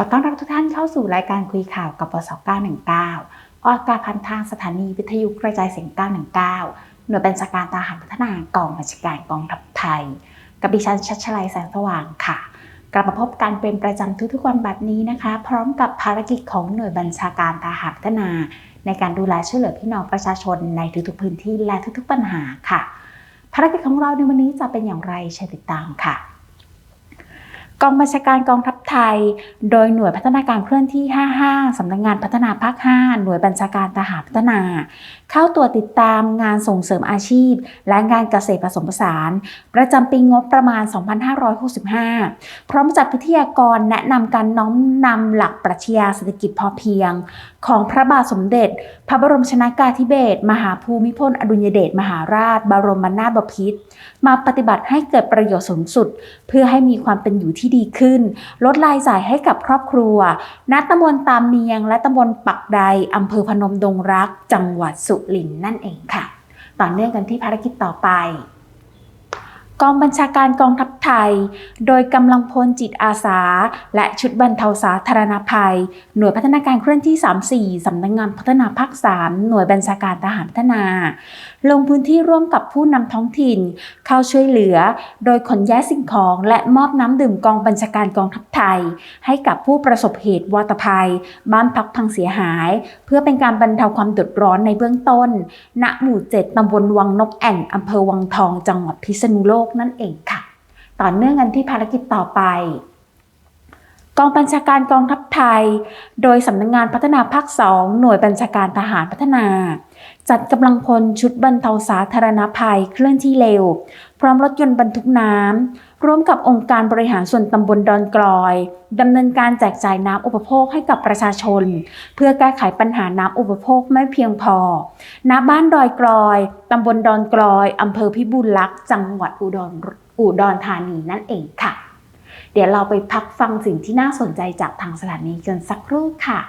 ขอต้อนรับทุกท่านเข้าสู่รายการคุยข่าวกับปส919 ออกอากาศผ่านทางสถานีวิทยุกระจายเสียง 919 หน่วยบัญชาการทหารพัฒนากองบัญชาการกองทัพไทย กับดิฉันชัชลัยแสงสว่างค่ะ กลับมาพบกันเป็นประจำทุกๆวันแบบนี้นะคะ พร้อมกับภารกิจของหน่วยบัญชาการทหารพัฒนา ในการดูแลช่วยเหลือพี่น้องประชาชนในทุกๆพื้นที่และทุกๆปัญหาค่ะ ภารกิจของเราในวันนี้จะเป็นอย่างไรเชิญติดตามค่ะ กองบัญชาการกองทัพไทย โดยหน่วยพัฒนาการเคลื่อนที่ 55 สำนักงงานพัฒนาภาค 5 หน่วยบัญชาการทหารพัฒนา เข้าตรวจติดตามงานส่งเสริมอาชีพ และงานเกษตรผสมผสาน ประจำปีงบประมาณ 2565 พร้อมจัดวิทยากรแนะนำการน้อมนำหลักปรัชญาเศรษฐกิจพอเพียง ของพระบาทสมเด็จ พระบรมชนากาธิเบศรมหาภูมิพลอดุลยเดชมหาราช บรมนาถบพิตรมาปฏิบัติให้เกิดประโยชน์สูงสุด เพื่อให้มีความเป็นอยู่ที่ดีขึ้น ลดรายจ่ายให้กับครอบครัว ณตำบลตามเมียง และตำบลปักใดอำเภอพนมดงรัก จังหวัดสุรินทร์นั่นเองค่ะ ต่อเนื่องกันที่ภารกิจต่อไป กองบัญชาการกองทัพไทย โดยกำลังพลจิตอาสา และชุดบรรเทาสาธารณภัย หน่วยพัฒนาการเคลื่อนที่ 34 สำนักงงานพัฒนาภาค 3 หน่วยบัญชาการทหารพัฒนา ลงพื้นที่ร่วมกับผู้นำท้องถิ่น เข้าช่วยเหลือ โดยขนย้ายสิ่งของและมอบน้ำดื่มกองบัญชาการกองทัพไทย ให้กับผู้ประสบเหตุวาตภัย บ้านพักพังเสียหาย เพื่อเป็นการบรรเทาความเดือดร้อนในเบื้องต้น ณ หมู่ 7ตำบลวังนกแอ่นอำเภอวังทอง จังหวัดพิษณุโลกนั่นเองค่ะ ต่อเนื่องกันที่ภารกิจต่อไป กองบัญชาการกองทัพไทย โดยสำนักงงานพัฒนาภาค2หน่วยบัญชาการทหารพัฒนา จัดกำลังพลชุดบรรเทาสาธารณภัยเคลื่อนที่เร็ว พร้อมรถยนต์บรรทุกน้ำร่วมกับองค์การบริหารส่วนตำบลดอนกลอยดำเนินการแจกจ่ายน้ำอุปโภคให้กับประชาชน เพื่อแก้ไขปัญหาน้ำอุปโภคไม่เพียงพอณบ้านดอยกลอยตำบลดอนกลอยอำเภอพิบูลลักษ์จังหวัดอุดรอุดรธานีนั่นเองค่ะ เดี๋ยวเราไปพักฟังสิ่งที่น่าสนใจจากทางสถานีกันสักครู่ค่ะ